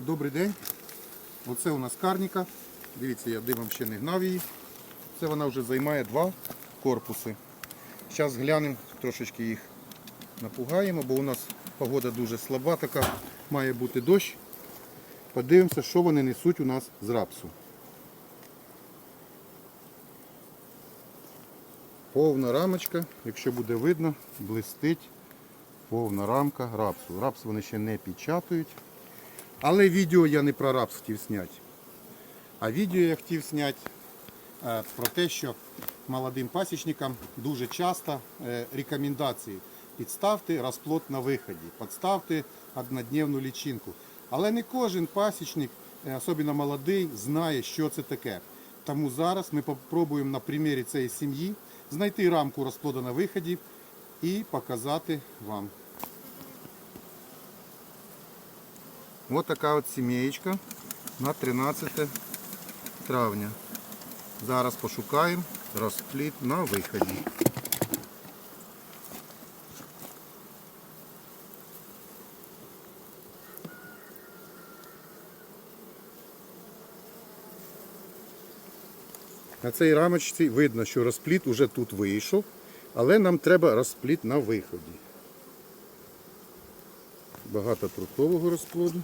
добрий день. Оце у нас карніка. Дивіться, я димом ще не гнав її. Це вона вже займає два корпуси. Зараз глянемо, трошечки їх напугаємо, бо у нас погода дуже слаба, така має бути дощ. Подивимося, що вони несуть у нас з рапсу. Повна рамочка, якщо буде видно, блистить повна рамка рапсу. Рапс вони ще не печатають. Але відео я не про рапс хотів зняти. А відео я хотів зняти е, про те, що молодим пасічникам дуже часто е, рекомендації підставте розплод на виході, підставте однодневну лічинку. Але не кожен пасічник, е, особливо молодий, знає, що це таке. Тому зараз ми спробуємо на примірі цієї сім'ї знайти рамку розплоду на виході і показати вам. Ось така от сім'єчка на 13 травня. Зараз пошукаємо розплід на виході. На цій рамочці видно, що розплід уже тут вийшов, але нам треба розплід на виході. Багато трутового розплоду.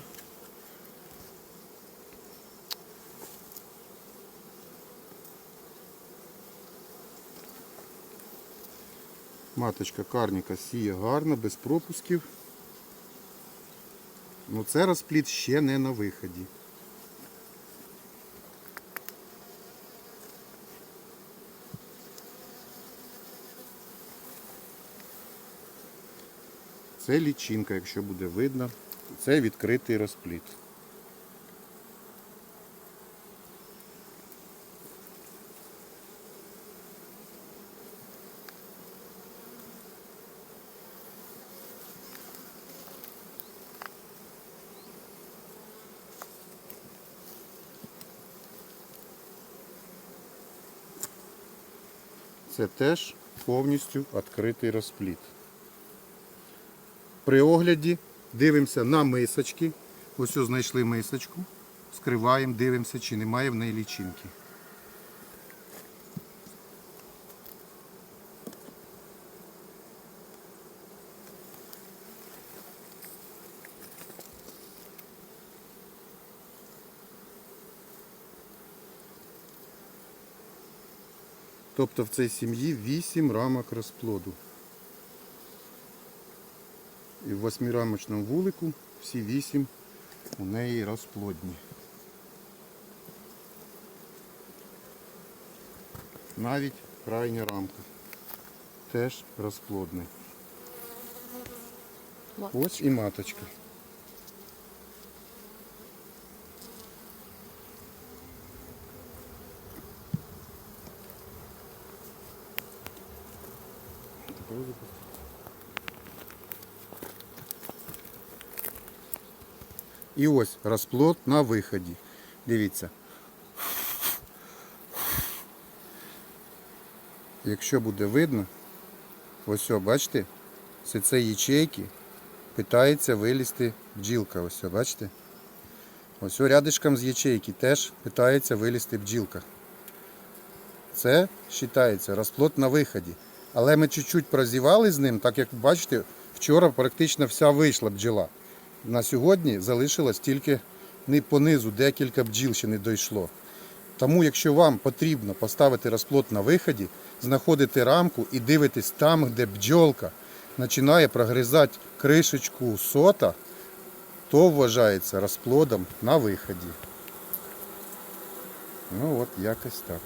Маточка карніка сіє гарно, без пропусків. Ну це розплід ще не на виході. Це лічинка, якщо буде видно. Це відкритий розплід. Це теж повністю відкритий розплід. При огляді дивимося на мисочки. Ось знайшли мисочку. Скриваємо, дивимося, чи немає в неї лічинки. Тобто в цій сім'ї 8 рамок розплоду. І в восьмирамочному вулику всі вісім у неї розплодні. Навіть крайня рамка теж розплодна. Ось і маточка. І ось розплод на виході. Дивіться. Якщо буде видно, ось о, бачите, з цієї ячейки питається вилізти бджілка. Ось, бачите? Ось рядишком з ячейки теж питається вилізти бджілка. Це вважається розплод на виході. Але ми чуть-чуть прозівали з ним, так як бачите, вчора практично вся вийшла бджола. На сьогодні залишилось тільки не понизу, декілька бджіл ще не дійшло. Тому, якщо вам потрібно поставити розплод на виході, знаходите рамку і дивитесь там, де бджолка починає прогризати кришечку сота, то вважається розплодом на виході. Ну от якось так.